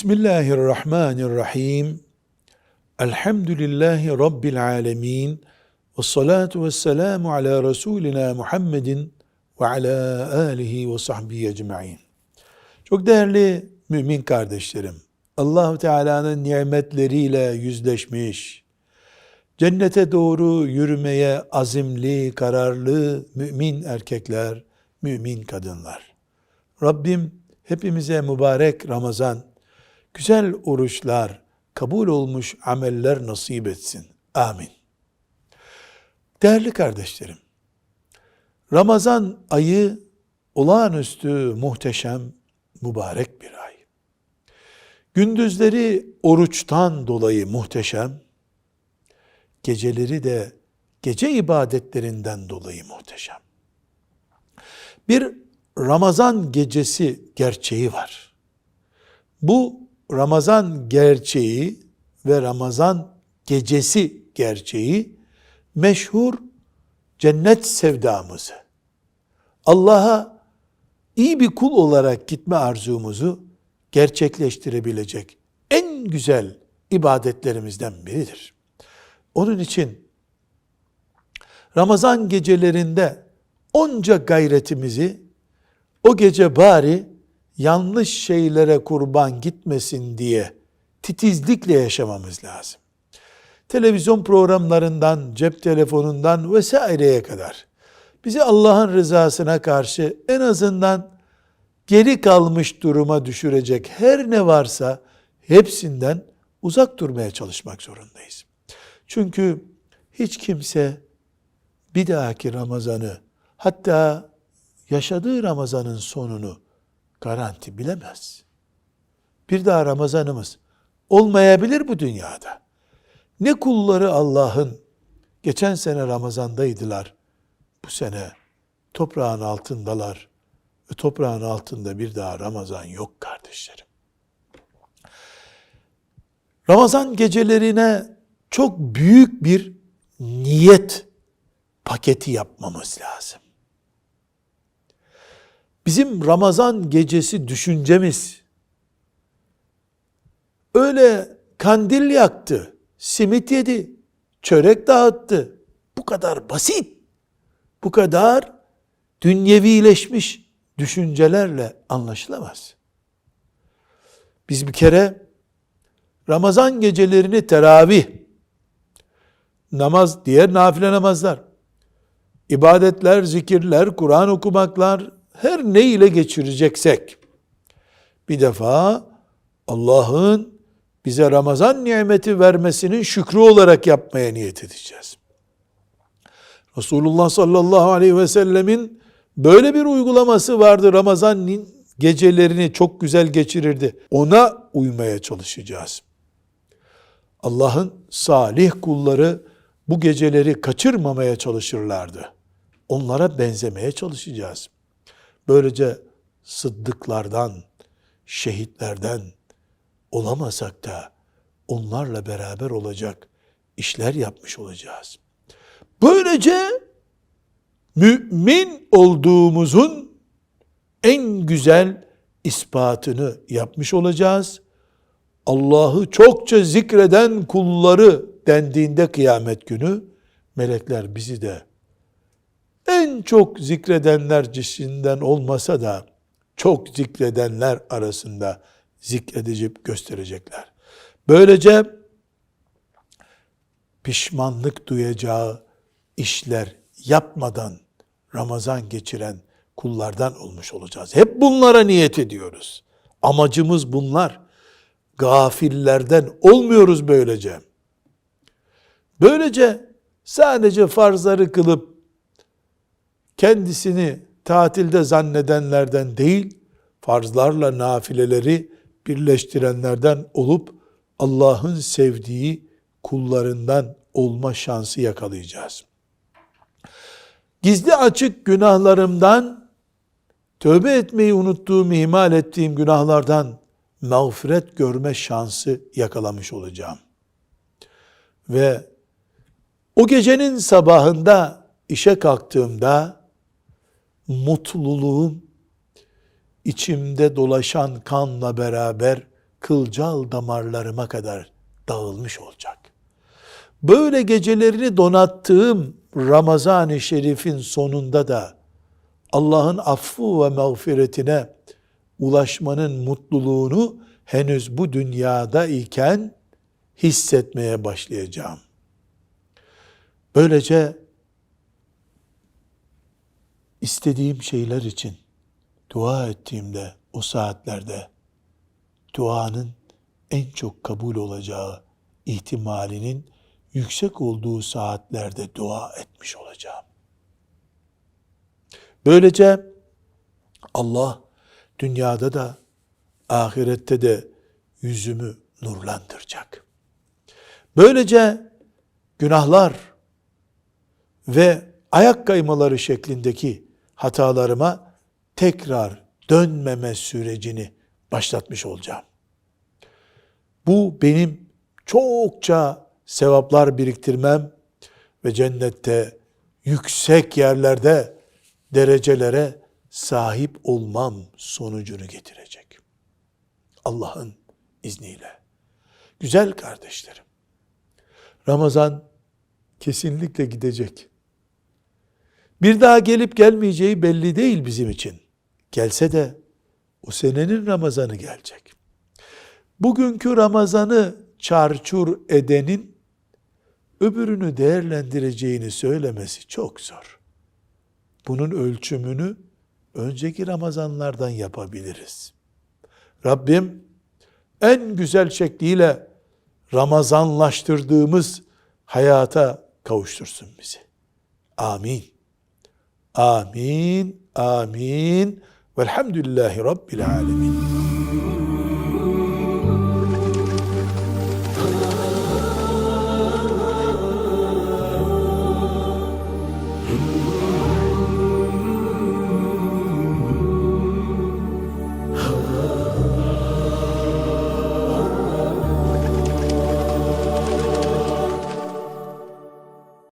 Bismillahirrahmanirrahim. Elhamdülillahi Rabbil alemin. Ve salatu ve selamu ala Resulina Muhammedin ve ala alihi ve sahbihi ecma'in. Çok değerli mümin kardeşlerim, Allahu Teala'nın nimetleriyle yüzleşmiş, cennete doğru yürümeye azimli, kararlı mümin erkekler, mümin kadınlar. Rabbim hepimize mübarek Ramazan, güzel oruçlar, kabul olmuş ameller nasip etsin. Amin. Değerli kardeşlerim, Ramazan ayı olağanüstü muhteşem, mübarek bir ay. Gündüzleri oruçtan dolayı muhteşem, geceleri de gece ibadetlerinden dolayı muhteşem. Bir Ramazan gecesi gerçeği var. Bu Ramazan gerçeği ve Ramazan gecesi gerçeği meşhur cennet sevdamızı, Allah'a iyi bir kul olarak gitme arzumuzu gerçekleştirebilecek en güzel ibadetlerimizden biridir. Onun için Ramazan gecelerinde onca gayretimizi o gece bari yanlış şeylere kurban gitmesin diye titizlikle yaşamamız lazım. Televizyon programlarından, cep telefonundan vesaireye kadar bizi Allah'ın rızasına karşı en azından geri kalmış duruma düşürecek her ne varsa hepsinden uzak durmaya çalışmak zorundayız. Çünkü hiç kimse bir dahaki Ramazan'ı hatta yaşadığı Ramazan'ın sonunu garanti bilemez. Bir daha Ramazanımız olmayabilir bu dünyada. Ne kulları Allah'ın geçen sene Ramazan'daydılar. Bu sene toprağın altındalar ve toprağın altında bir daha Ramazan yok kardeşlerim. Ramazan gecelerine çok büyük bir niyet paketi yapmamız lazım. Bizim Ramazan gecesi düşüncemiz öyle kandil yaktı, simit yedi, çörek dağıttı. Bu kadar basit, bu kadar dünyevileşmiş düşüncelerle anlaşılamaz. Biz bir kere Ramazan gecelerini teravih, namaz, diğer nafile namazlar, ibadetler, zikirler, Kur'an okumaklar, her ne ile geçireceksek, bir defa Allah'ın bize Ramazan nimeti vermesinin şükrü olarak yapmaya niyet edeceğiz. Resulullah sallallahu aleyhi ve sellemin böyle bir uygulaması vardı. Ramazan gecelerini çok güzel geçirirdi. Ona uymaya çalışacağız. Allah'ın salih kulları bu geceleri kaçırmamaya çalışırlardı. Onlara benzemeye çalışacağız. Böylece sıddıklardan, şehitlerden olamasak da onlarla beraber olacak işler yapmış olacağız. Böylece mümin olduğumuzun en güzel ispatını yapmış olacağız. Allah'ı çokça zikreden kulları dendiğinde kıyamet günü melekler bizi de en çok zikredenler cisinden olmasa da çok zikredenler arasında zikredecek gösterecekler. Böylece pişmanlık duyacağı işler yapmadan Ramazan geçiren kullardan olmuş olacağız. Hep bunlara niyet ediyoruz. Amacımız bunlar. Gafillerden olmuyoruz böylece. Böylece sadece farzları kılıp kendisini tatilde zannedenlerden değil, farzlarla nafileleri birleştirenlerden olup Allah'ın sevdiği kullarından olma şansı yakalayacağız. Gizli açık günahlarımdan tövbe etmeyi unuttuğum, ihmal ettiğim günahlardan mağfiret görme şansı yakalamış olacağım. Ve o gecenin sabahında işe kalktığımda mutluluğum içimde dolaşan kanla beraber kılcal damarlarıma kadar dağılmış olacak. Böyle gecelerini donattığım Ramazan-ı Şerif'in sonunda da Allah'ın affı ve mağfiretine ulaşmanın mutluluğunu henüz bu dünyada iken hissetmeye başlayacağım. Böylece istediğim şeyler için dua ettiğimde o saatlerde duanın en çok kabul olacağı ihtimalinin yüksek olduğu saatlerde dua etmiş olacağım. Böylece Allah dünyada da ahirette de yüzümü nurlandıracak. Böylece günahlar ve ayak kaymaları şeklindeki hatalarıma tekrar dönmeme sürecini başlatmış olacağım. Bu benim çokça sevaplar biriktirmem ve cennette yüksek yerlerde derecelere sahip olmam sonucunu getirecek. Allah'ın izniyle. Güzel kardeşlerim. Ramazan kesinlikle gidecek. Bir daha gelip gelmeyeceği belli değil bizim için. Gelse de o senenin Ramazanı gelecek. Bugünkü Ramazanı çarçur edenin öbürünü değerlendireceğini söylemesi çok zor. Bunun ölçümünü önceki Ramazanlardan yapabiliriz. Rabbim en güzel şekliyle Ramazanlaştırdığımız hayata kavuştursun bizi. Amin. Amin. Amin. Velhamdülillahi Rabbil Alemin.